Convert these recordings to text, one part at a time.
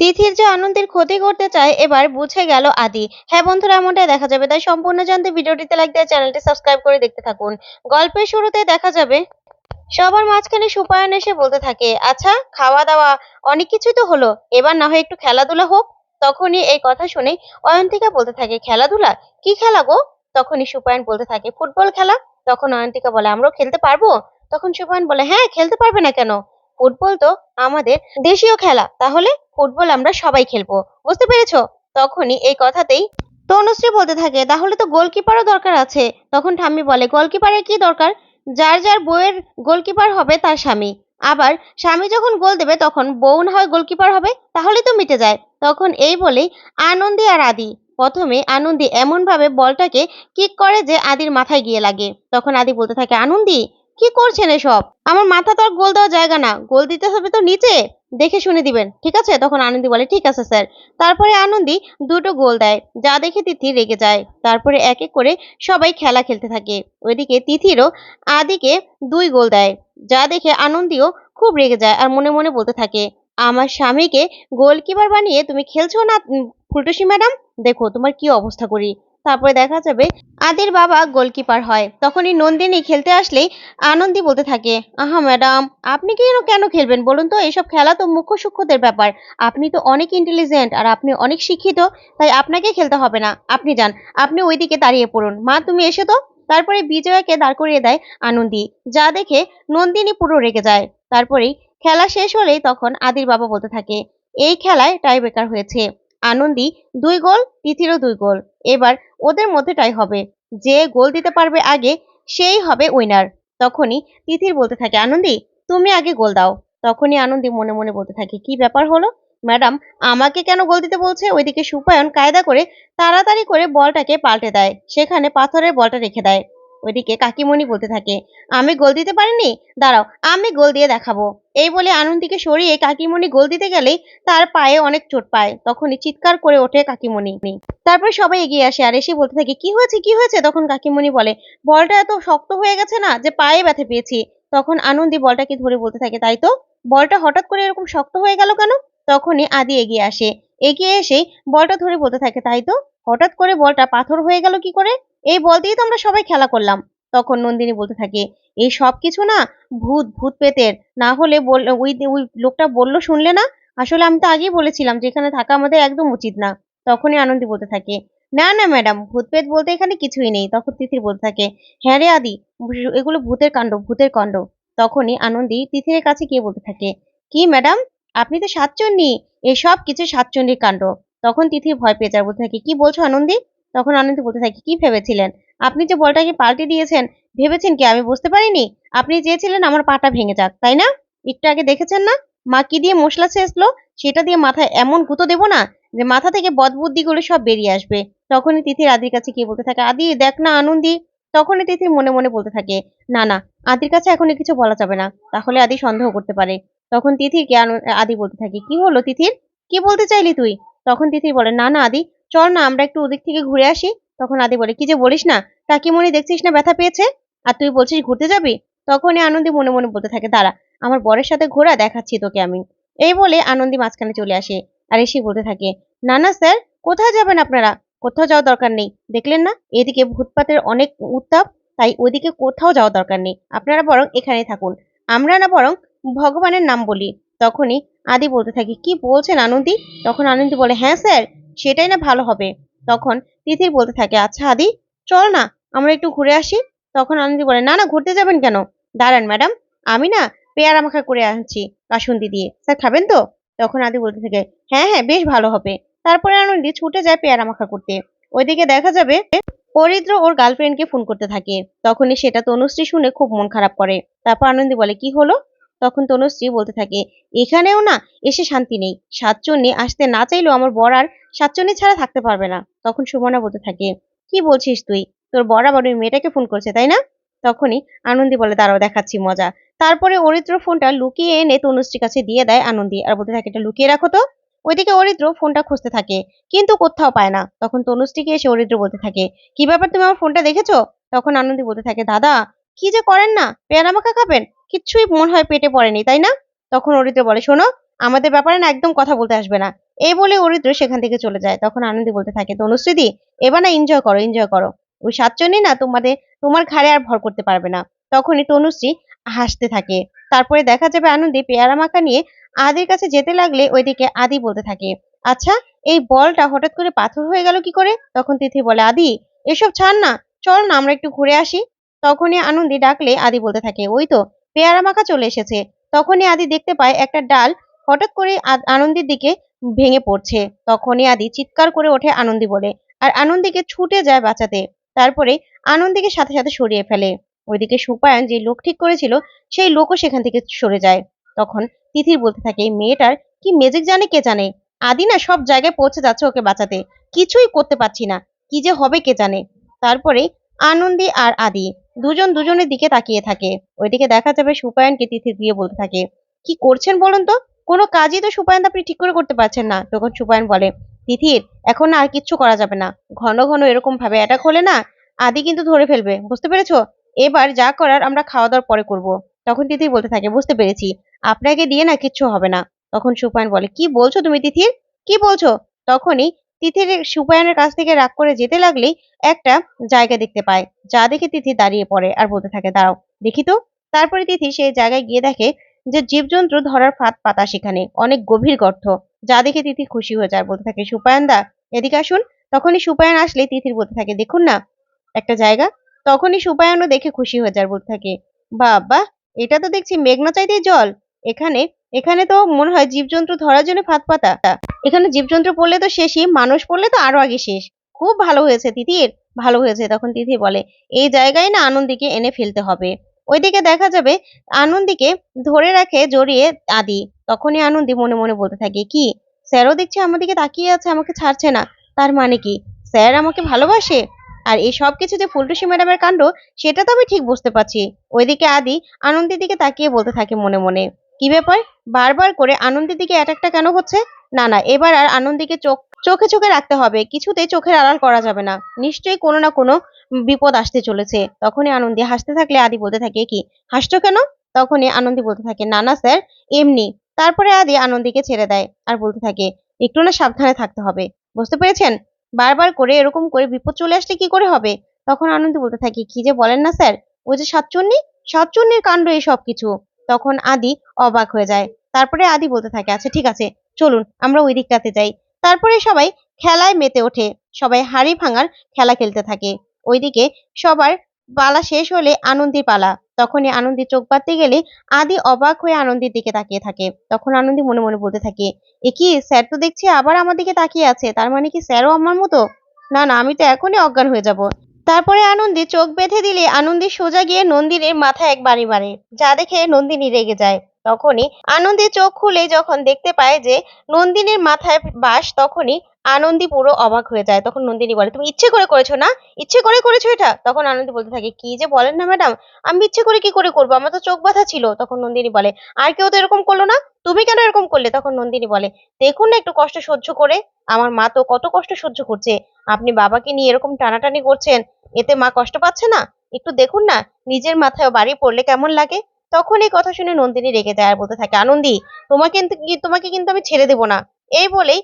তিথির যে আনন্দের ক্ষতি করতে চায়, এবার বুঝে গেল আদি। হ্যাঁ বন্ধুরা এমনটাই দেখা যাবে। তাই সম্পূর্ণ জানতে ভিডিওটিতে লাইক দিয়ে চ্যানেলটি সাবস্ক্রাইব করে দেখতে থাকুন। গল্পের শুরুতে দেখা যাবে, সবার মাঝখানে সুপায়ন এসে বলতে থাকে আচ্ছা খাওয়া দাওয়া, অনেক কিছুই তো হলো। এবার না হয় একটু খেলাধুলা হোক। তখনই এই কথা শুনে অয়ন্তিকা বলতে থাকে, খেলাধুলা? কি খেলা গো? তখনই সুপায়ন বলতে থাকে, ফুটবল খেলা? তখন অয়ন্তিকা বলে, আমরাও খেলতে পারব? তখন সুপায়ন বলে হ্যাঁ খেলতে পারবে না কেন? ফুটবল তো আমাদের দেশীয় খেলা, তাহলে ফুটবল আমরা সবাই খেলব, বুঝতে পেরেছ? তখনই এই কথাতেই তনুশ্রী বলতে থাকে, তাহলে তো গোলকিপারও দরকার আছে। তখন ঠাম্মি বলে, গোলকিপারের কি দরকার? যার যার বউয়ের গোলকিপার হবে তার স্বামী। আবার স্বামী যখন গোল দেবে, তখন বউ না হয় গোলকিপার হবে, তাহলে তো মিটে যায়। তখন এই বলেই আনন্দী আর আদি। প্রথমে আনন্দী এমনভাবে বলটাকে কিক করে যে আদির মাথায় গিয়ে লাগে। তখন আদি বলতে থাকে, আনন্দী কি করছেন এসব? আমার মাথা তো আর গোল দেওয়ার জায়গা না। গোল দিতে হবে তো নিচে। দেখে শুনে দিবেন, ঠিক আছে? তখন আনন্দী বলে, ঠিক আছে, স্যার। তারপরে আনন্দী দুটো গোল দেয়। যা দেখে তিথি রেগে যায়। তারপরে এক এক করে সবাই খেলা খেলতে থাকে। ওইদিকে তিথিরও আদিকে দুই গোল দেয়। যা দেখে আনন্দীও খুব রেগে যায় আর মনে মনে বলতে থাকে, আমার স্বামীকে গোলকিপার বানিয়ে তুমি খেলছো না ফুলটুসি ম্যাডাম? দেখো তোমার কি অবস্থা করি। তারপরে দেখা যাবে আদির বাবা গোলকিপার হয়। তখনই নন্দিনী খেলতে আসলেই আনন্দি বলতে থাকে, আহা ম্যাডাম, আপনি কেন কেন খেলবেন বলুন তো? এসব খেলা তো মুখ্য সূক্ষ্মদের ব্যাপার। আপনি তো অনেক ইন্টেলিজেন্ট আর আপনি অনেক শিক্ষিত, তাই আপনাকে খেলতে হবে না। আপনি যান, আপনি ওইদিকে দাঁড়িয়ে পড়ুন। মা, তুমি এসে তো। তারপরে বিজয়াকে দাঁড় করিয়ে দেয় আনন্দি, যা দেখে নন্দিনী পুরো রেগে যায়। তারপরেই খেলা শেষ হলেই তখন আদির বাবা বলতে থাকে, এই খেলায় টাই বেকার হয়েছে। আনন্দি, দুই গোল, তিথিরও দুই গোল। এবার ওদের মধ্যেটাই হবে। যে গোল দিতে পারবে আগে, সেই হবে উইনার তখনই তিথির বলতে থাকে, আনন্দি, তুমি আগে গোল দাও। তখনই আনন্দি মনে মনে বলতে থাকে, কি ব্যাপার হলো? ম্যাডাম, আমাকে কেন গোল দিতে বলছে? ওইদিকে সুপায়ন কায়দা করে তাড়াতাড়ি করে বলটাকে পাল্টে দেয়। সেখানে পাথরের বলটা রেখে দেয়। ওইদিকে কাকিমণি বলতে থাকে, আমি গোল দিতে পারিনি? দাঁড়াও, আমি গোল দিয়ে দেখাবো। এই বলে আনন্দীকে সরিয়ে কাকিমণি গোল দিতে গেলে তার পায়ে অনেক চোট পায়, তখনই চিৎকার করে ওঠে কাকিমণি। তারপর সবাই এগিয়ে আসে আর এসে বলতে থাকে, কি হয়েছে কি হয়েছে? তখন কাকিমণি বলে, বলটা এত শক্ত হয়ে গেছে না যে পায়ে ব্যথা পেয়েছি। তখন আনন্দী বলটাকে ধরে বলতে থাকে, তাই তো? বলটা হঠাৎ করে এরকম শক্ত হয়ে গেল কেন? তখনই আদি এগিয়ে আসে, এগিয়ে এসেই বলটা ধরে বলতে থাকে, তাই তো? হঠাৎ করে বলটা পাথর হয়ে গেল কি করে? এই বল তো আমরা সবাই খেলা করলাম। তখন নন্দিনী বলতে থাকে, এই সব কিছু না ভূত ভূত পেতের না হলে ওই ওই লোকটা বলল শুনলে না? আসলে আমি তো আগেই বলেছিলাম যে এখানে থাকা আমাদের একদম উচিত না। তখনই আনন্দী বলতে থাকে, না না, ম্যাডাম, ভূত পেত বলতে এখানে কিছুই নেই। তখন তিথির বলতে থাকে হ্যাঁ রে আদি এগুলো ভূতের কাণ্ড ভূতের কাণ্ড। তখনই আনন্দী তিথির কাছে গিয়ে বলতে থাকে, কি ম্যাডাম, আপনি তো সাতচন্ডী, এসব কিছু সাতচন্ডীর কাণ্ড। তখন তিথির ভয় পেয়ে যায়, বলতে থাকে, কি বলছো আনন্দী? তখন আনন্দী বলতে থাকে, কি ভেবেছিলেন? আপনি যে বলটাকে পাল্টে দিয়েছেন? ভেবেছেন কি? আমি বুঝতে পারিনি। আপনি চেয়েছিলেন আমার পাটা ভেঙে যাক, তাই না? একটু আগে দেখেছেন না? মা কি দিয়ে মশলা ছেঁচলো সেটা দিয়ে মাথায় এমন গুঁতো দেবো না যে মাথা থেকে বদবুদ্ধিগুলো সব বেরিয়ে আসবে। তখনই তিথির আদির কাছে গিয়ে বলতে থাকে, আদি, দেখ না আনন্দি। তখনই তিথির মনে মনে বলতে থাকে, না না, আদির কাছে এখন কিছু বলা যাবে না, তাহলে আদি সন্দেহ করতে পারে। তখন তিথিরকে আনু- আদি বলতে থাকে, কি হলো তিথির? কি বলতে চাইলি তুই? তখন তিথির বলে, না না, আদি চল না, আমরা একটু ওদিক থেকে ঘুরে আসি। তখন আদি বলে, কি যে বলিস না, কাকিমণি দেখছিস না ব্যথা পেয়েছে? আর তুই বলছিস ঘুরতে যাবি? তখনই আনন্দি মনে মনে বলতে থাকে, দাঁড়া, আমার বরের সাথে ঘোরা, দেখাচ্ছি তোকে আমি। এই বলে আনন্দি মাঝখানে চলে আসে আর এসে বলতে থাকে, না না স্যার, কোথায় যাবেন আপনারা? কোথাও যাওয়ার দরকার নেই। দেখলেন না, এদিকে ভূতপাতের অনেক উত্তাপ, তাই ওইদিকে কোথাও যাওয়ার দরকার নেই। আপনারা বরং এখানে থাকুন। আমরা না বরং ভগবানের নাম বলি। তখনই আদি বলতে থাকে, কি বলছেন আনন্দি? তখন আনন্দি বলে হ্যাঁ স্যার সেটাই না ভালো হবে। তখন তিথির বলতে থাকে আচ্ছা আদি, চল না, আমরা একটু ঘুরে আসি। তখন আনন্দি বলে, না না, ঘুরতে যাবেন কেন? দাঁড়ান ম্যাডাম, আমি না পেয়ারা মাখা করে আনছি কাসুন্দি দিয়ে। স্যার, খাবেন তো? তখন আদি বলতে থাকে হ্যাঁ হ্যাঁ বেশ ভালো হবে। তারপরে আনন্দি ছুটে যায় পেয়ারা মাখা করতে। ওইদিকে দেখা যাবে, পরিদ্র ওর গার্লফ্রেন্ডকে ফোন করতে থাকে। তখনই সেটা তনুশ্রী শুনে খুব মন খারাপ করে। তারপর আনন্দি বলে, কি হলো? তখন তনুশ্রী বলতে থাকে, এখানেও না এসে শান্তি নেই। সাতচন্নি আসতে না চাইলেও আমার বর আর সাতচন্নি ছাড়া থাকতে পারবে না। তখন সুমনা বলতে থাকে, কি বলছিস তুই? তোর বর আবার ওই মেয়েটাকে ফোন করছে, তাই না? তখনই আনন্দি বলে, দাঁড়াও, দেখাচ্ছি মজা। তারপরে অরিত্র ফোনটা লুকিয়ে এনে তনুশ্রীর কাছে দিয়ে দেয় আনন্দি আর বলতে থাকে, এটা লুকিয়ে রাখো তো। ওইদিকে অরিত্র ফোনটা খুঁজতে থাকে, কিন্তু কোথাও পায় না। তখন তনুশ্রীকে এসে অরিত্র বলতে থাকে, কি ব্যাপার তুমি আমার ফোনটা দেখেছ? তখন আনন্দি বলতে থাকে, দাদা কি যে করেন না? পেয়ারা মাখা খাবেন? কিচ্ছুই মনে হয় পেটে পড়েনি, তাই না? তখন অরিত্র বলে, শোনো, আমাদের ব্যাপারে না একদম কথা বলতে আসবে না। এই বলে অরিত্র সেখান থেকে চলে যায়। তখন আনন্দি বলতে থাকে, তনুশ্রীদি, এবার না এনজয় করো এনজয় করো। ওই সাতজনই না তোমাদের, তোমার ঘাড়ে আর ভর করতে পারবে না। তখনই তনুশ্রী হাসতে থাকে। তারপরে দেখা যাবে আনন্দি পেয়ারা মাখা নিয়ে আদির কাছে যেতে লাগলে ওইদিকে আদি বলতে থাকে আচ্ছা এই বলটা হঠাৎ করে পাথর হয়ে গেল কি করে? তখন তিথি বলে, আদি, এসব ছাড় না, চল না, আমরা একটু ঘুরে আসি। তখনই আনন্দি ডাকলে আদি বলতে থাকে, ওই তো, পেয়ারা মাখা চলে এসেছে। তখনই আদি দেখতে পায় একটা ডাল হঠাৎ করে আনন্দির দিকে ভেঙে পড়ছে। তখনই আদি চিৎকার করে ওঠে আনন্দি বলে, আর আনন্দিকে ছুটে যায় বাঁচাতে। তারপরে আনন্দিকে সাথে সাথে সরিয়ে ফেলে। ওইদিকে সুপায়ন যে লোক ঠিক করেছিল, সেই লোকও সেখান থেকে সরে যায়। তখন তিথির বলতে থাকে, মেয়েটার কি মেজিক জানে কে জানে? আদি না সব জায়গায় পৌঁছে যাচ্ছে ওকে বাঁচাতে। কিছুই করতে পারছি না। কি যে হবে কে জানে? তারপরে আনন্দি আর আদি দুজন দুজনের দিকে তাকিয়ে থাকে। ওইদিকে দেখা যাবে সুপায়নকে তিথি দিয়ে বলতে থাকে, কি করছেন বলুন তো? কোনো কাজই তো সুপায়ন আপনি ঠিক করে করতে পারছেন না। তখন সুপায়ন বলে তিথির এখন আর কিচ্ছু করা যাবে না। ঘন ঘন এরকম ভাবে অ্যাটাক হলে না আদি কিন্তু ধরে ফেলবে, বুঝতে পেরেছ? এবার যা করার আমরা খাওয়া দাওয়ার পরে করব। তখন তিথির বলতে থাকে, বুঝতে পেরেছি, আপনাকে দিয়ে না কিচ্ছু হবে না। তখন সুপায়ন বলে, কি বলছো তুমি তিথির কি বলছো? তখনই তিথির সুপায়নের কাছ থেকে রাগ করে যেতে লাগলেই একটা জায়গা দেখতে পায়, যা দেখে তিথি দাঁড়িয়ে পড়ে আর বলতে থাকে, দাঁড়াও, দেখি তো। তারপরে তিথি সেই জায়গায় গিয়ে দেখে যে জীবজন্তু ধরার ফাঁদ পাতা সেখানে, অনেক গভীর গর্ত, যা দেখে তিথি খুশি হয়ে যায়, বলতে থাকে, সুপায়ন দা, এদিকে আসুন। তখনই সুপায়ন আসলে তিথির বলতে থাকে, দেখুন না, একটা জায়গা। তখনই সুপায়নও দেখে খুশি হয়ে যায়, বলতে থাকে, বাবা, এটা তো দেখছি মেঘনা চাইতেই জল, এখানে এখানে তো মনে হয় জীবজন্তু ধরার জন্য ফাঁদ পাতা। এখানে জীবজন্তু পড়লে তো শেষই, মানুষ পড়লে তো আরও আগে শেষ। খুব ভালো হয়েছে তিথির ভালো হয়েছে, তখন তিথি বলে। এই জায়গায় না আনন্দিকে এনে ফেলতে হবে। ওইদিকে দেখা যাবে, আনন্দিকে ধরে রাখে জড়িয়ে আদি। তখনই আনন্দি মনে মনে বলতে থাকে, কি? স্যারও দেখছে আমার দিকে তাকিয়ে আছে, আমাকে ছাড়ছে না। তার মানে কি? স্যার আমাকে ভালোবাসে? আর এই সব কিছু যে ফুলটুসি ম্যাডামের কাণ্ড, সেটা তো আমি ঠিক বুঝতে পারছি। ওইদিকে আদি আনন্দের দিকে তাকিয়ে বলতে থাকে মনে মনে। কি ব্যাপার? বারবার করে আনন্দের দিকে অ্যাটাকটা কেন হচ্ছে? না না, এবার আর আনন্দিকে চোখ, চোখে চোখে রাখতে হবে। কিছুতেই চোখের আড়াল করা যাবে না। নিশ্চয়ই কোনো না কোনো বিপদ আসতে চলেছে। তখনই আনন্দি হাসতে থাকলে আদি বলতে থাকে কি, হাসছো কেন? তখনই আনন্দি বলতে থাকে, না না, স্যার, এমনি। তারপরে আদি আনন্দিকে ছেড়ে দেয় আর বলতে থাকে, একটু না সাবধানে থাকতে হবে। বুঝতে পেরেছেন? বারবার করে এরকম করে বিপদ চলে আসলে কি করে হবে? তখন আনন্দি বলতে থাকে, কি যে বলেন না, স্যার? ওই যে সাতচন্নি? সাতচন্নির কাণ্ড এই সব কিছু তখন আদি অবাক হয়ে যায়। তারপরে আদি বলতে থাকে আচ্ছা ঠিক আছে চলুন, আমরা ওই দিকটাতে যাই। তারপরে সবাই খেলায় মেতে ওঠে। সবাই হাড়ি ভাঙার খেলা খেলতে থাকে। ওইদিকে সবার পালা শেষ হলে আনন্দির পালা। তখনই আনন্দি চোখ পাততে গেলে আদি অবাক হয়ে আনন্দির দিকে তাকিয়ে থাকে। তখন আনন্দি মনে মনে বলতে থাকে, এ কি, স্যার তো দেখছি আবার আমার দিকে তাকিয়ে আছে। তার মানে কি স্যারও আমার মতো? না না, আমি তো এখনই অজ্ঞান হয়ে যাব। তারপরে আনন্দি চোখ বেঁধে দিলে আনন্দি সোজা গিয়ে নন্দিনীর মাথায় এক বাড়ি মারে। যা দেখে নন্দিনী রেগে যায়। তখনই আনন্দে চোখ খুলে যখন দেখতে পায় যে নন্দিনীর মাথায় বাস তখনই আনন্দী পুরো অবাক হয়ে যায়। তখন নন্দিনী বলে, তুমি ইচ্ছে করে করেছ না? ইচ্ছে করে করেছ এটা? তখন আনন্দি বলতে থাকে, কি যে বলেন না ম্যাডাম, আমি ইচ্ছে করে কি করে করব? আমার তো চোখ বাঁধা ছিল। তখন নন্দিনী বলে, আর কেউ তো এরকম করল না? তুমি কেন এরকম করলে? তখন নন্দিনী বলে, দেখুন না একটু কষ্ট সহ্য করে, আমার মা তো কত কষ্ট সহ্য করছে। আপনি বাবাকে নিয়ে এরকম টানাটানি করছেন, এতে মা কষ্ট পাচ্ছে না? একটু দেখুন না, নিজের মাথায় বাড়ি পড়লে কেমন লাগে? তখন এই কথা শুনে নন্দিনী রেগে যায় আর বলতে থাকে, আনন্দি, তোমাকে তোমাকে কিন্তু আমি ছেড়ে দেবো না। এই বলেই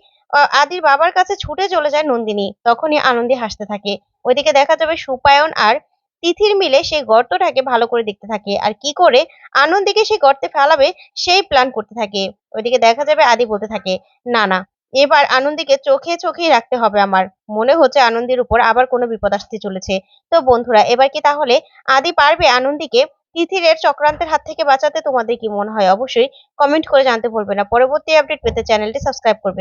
আদির বাবার কাছে ছুটে চলে যায় নন্দিনী। তখনই আনন্দি হাসতে থাকে। ওইদিকে দেখা যাবে সুপায়ন আর তিথির মিলে সেই গর্তটাকে ভালো করে দেখতে থাকে। আর কি করে আনন্দিকে সেই গর্তে ফেলাবে, সেই প্ল্যান করতে থাকে। ওইদিকে দেখা যাবে আদি বলতে থাকে, না না, এবার আনন্দিকে চোখে চোখেই রাখতে হবে আমার। মনে হচ্ছে আনন্দির উপর আবার কোনো বিপদ আসতে চলেছে। তো বন্ধুরা, এবার কি তাহলে আদি পারবে আনন্দিকে তিথিরের চক্রান্তের হাত থেকে বাঁচাতে তোমাদের কি মনে হয়? অবশ্যই কমেন্ট করে জানতে ভুলবে না। পরবর্তী আপডেট পেতে চ্যানেলটি সাবস্ক্রাইব করবে।